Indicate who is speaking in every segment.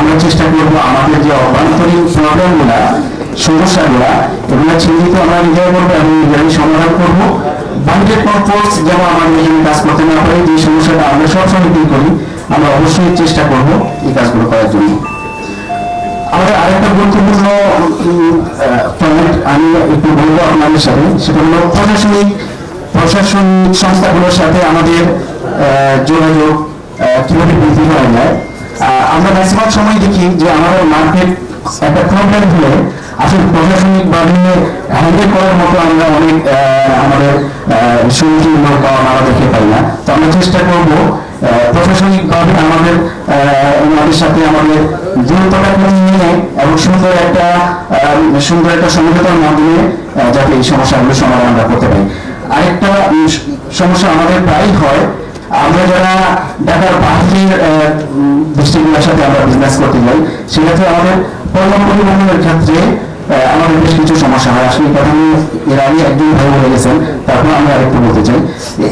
Speaker 1: আমরা চেষ্টা করব আমাদের যে অভ্যন্তরীণ প্রবলেমগুলা, সমস্যাগুলা, এগুলো চিহ্নিত আমরা নিজেরা করব এবং নিজেরাই সমাধান করব। বাইরের কোনো ফোর্স যেন কাজ করতে না যে সমস্যাটা আমরা সবসময় করি, আমরা অবশ্যই চেষ্টা এই কাজগুলো করার জন্য। আমাদের আরেকটা গুরুত্বপূর্ণ পয়েন্ট আমি একটু বলব আপনাদের সাথে, সেটা হলো প্রশাসনিক প্রশাসনিক সংস্থাগুলোর সাথে আমাদের যোগাযোগ কীভাবে বৃদ্ধি করা যায়। আমরা ম্যাক্সিমাম সময় দেখি যে আমাদের মার্কেট একটা প্রবলেম হলে আসলে প্রশাসনিক ভাবে হ্যান্ডেল করার মতো আমরা অনেক আমাদের সুযোগ লোক আমরা দেখতে পাই না। তো আমরা চেষ্টা করব প্রশাসনিক ভাবে আমাদের আহ, সাথে আমাদের দূরত্বটা নিয়ে এবং সুন্দর একটা সুন্দর একটা সমঝোতার মাধ্যমে যাতে এই সমস্যাগুলো সমাধান আমরা করতে পারি। আরেকটা সমস্যা আমাদের প্রায়ই হয় আমরা যারা ঢাকার বাহিরের ডিস্ট্রিক্টগুলোর সাথে আমরা বিজনেস করতে যাই, সেক্ষেত্রে আমাদের পণ্য পরিবহনের ক্ষেত্রে আমাদের বেশ কিছু সমস্যা হয়। আসলে কথা নিয়ে এর আগে একদিন ভাই বলে গেছেন, তারপর আমি আরেকটু বলতে চাই।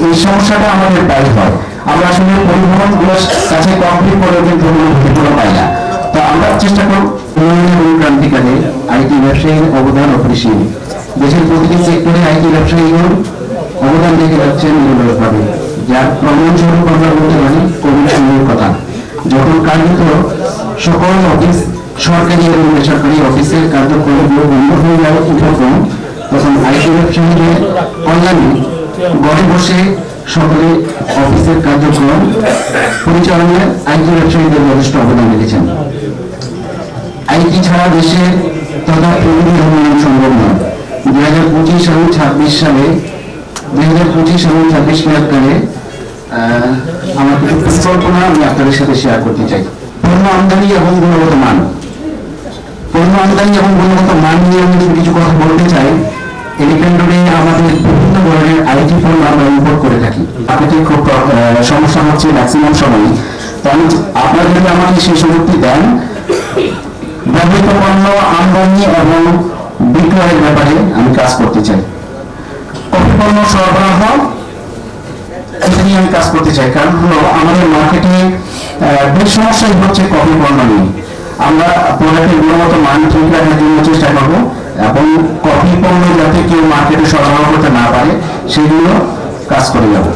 Speaker 1: এই সমস্যাটা আমাদের প্রায় হয়। আমরা আসলে পরিবহনগুলোর কাছে কমপ্লিট করে কিন্তু কোনো ক্ষতিপূরণ পাই না। তো আমরা চেষ্টা করব ক্রান্তিকালে আইটি ব্যবসায়ীর অবদান অপরিসীম দেশের প্রতিটি সেক্টরে আইটি ব্যবসায়ীগণ অবদান রেখে যাচ্ছেন নিরলসভাবে যার প্রমাণস্বরূপ আমরা বলতে পারি কোভিড সময়ের কথা যখন কার্যত সকল অফিস সরকারি এবং বেসরকারি অফিসের কার্যক্রমগুলো বন্ধ হয়ে যাওয়ার উপক্রম তখন আইটি ব্যবসায়ীদের ঘরে বসে সকলে অফিসের কার্যক্রম পরিচালনায় আইটি ব্যবসায়ীদের যথেষ্ট অবদান রেখেছেন। আইটি ছাড়া দেশে তথা উন্নয়ন সম্ভব নয়। দুই হাজার পঁচিশ এবং ছাব্বিশ সালে দুই হাজার পঁচিশ ছাব্বিশ আহ, আমার শেয়ার করতে চাই। পণ্য আমদানি কিছু কথা বলতে চাই। এলিফ্যান্ট রোডে আমাদের বিভিন্ন করে থাকি। আপনাকে খুব সমস্যা হচ্ছে ম্যাক্সিমাম সময়। তো আমি আপনারা যদি আমাকে সেই সুযোগটি দেন পণ্য আমদানি এবং বিক্রয়ের ব্যাপারে আমি কাজ করতে চাই। পণ্য সরবরাহ এখানে আমি কাজ করতে চাই কারণ হলো, আমাদের মার্কেটে বেশ সমস্যাই হচ্ছে কফি পণ্য নিয়ে। আমরা প্রোডাক্টের গুণগত মান ঠিক রাখার জন্য চেষ্টা করব এবং কফি পণ্য যাতে কেউ মার্কেটে সরবরাহ করতে না পারে, সেগুলো কাজ করে যাব।